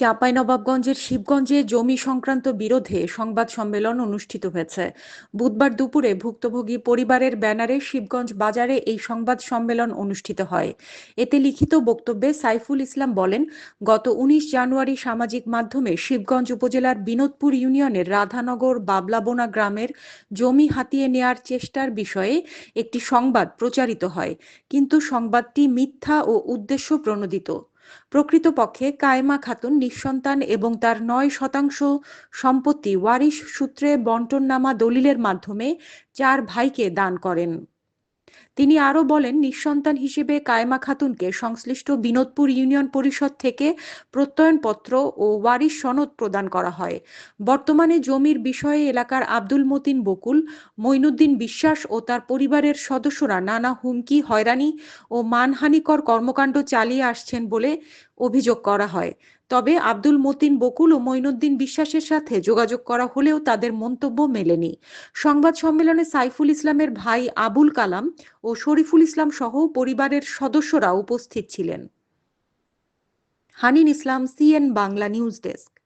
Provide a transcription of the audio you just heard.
চাঁপাইনবাবগঞ্জের শিবগঞ্জে জমি সংক্রান্ত বিরোধে সংবাদ সম্মেলন অনুষ্ঠিত হয়েছে। বুধবার দুপুরে ভুক্তভোগী পরিবারের ব্যানারে শিবগঞ্জ বাজারে এই সংবাদ সম্মেলন অনুষ্ঠিত হয়। এতে লিখিত বক্তব্যে সাইফুল ইসলাম বলেন, গত উনিশ জানুয়ারি সামাজিক মাধ্যমে শিবগঞ্জ উপজেলার বিনোদপুর ইউনিয়নের রাধানগর বাবলাবোনা গ্রামের জমি হাতিয়ে নেয়ার চেষ্টার বিষয়ে একটি সংবাদ প্রচারিত হয়। কিন্তু সংবাদটি মিথ্যা ও উদ্দেশ্য প্রণোদিত। প্রকৃতপক্ষে কায়েমা খাতুন নিঃসন্তান এবং তার নয় শতাংশ সম্পত্তি ওয়ারিশ সূত্রে বন্টন নামা দলিলের মাধ্যমে চার ভাইকে দান করেন। তিনি আরও বলেন, নিঃসন্তান হিসেবে কায়মা খাতুনকে সংশ্লিষ্ট বিনোদপুর ইউনিয়ন পরিষদ থেকে প্রত্যয়নপত্র ও ওয়ারিশ সনদ প্রদান করা হয়। বর্তমানে জমির বিষয়ে এলাকার আব্দুল মতিন বকুল, মঈনুদ্দিন বিশ্বাস ও তার পরিবারের সদস্যরা নানা হুমকি, হয়রানি ও মানহানিকর কর্মকাণ্ড চালিয়ে আসছেন বলে অভিযোগ করা হয়। তবে আব্দুল মতিন বকুল ও মঈনুদ্দিন বিশ্বাসের সাথে যোগাযোগ করা হলেও তাদের মন্তব্য মেলেনি। সংবাদ সম্মেলনে সাইফুল ইসলামের ভাই আবুল কালাম ও শরীফুল ইসলাম সহ পরিবারের সদস্যরা উপস্থিত ছিলেন। Hanin Islam, CN Bangla news desk.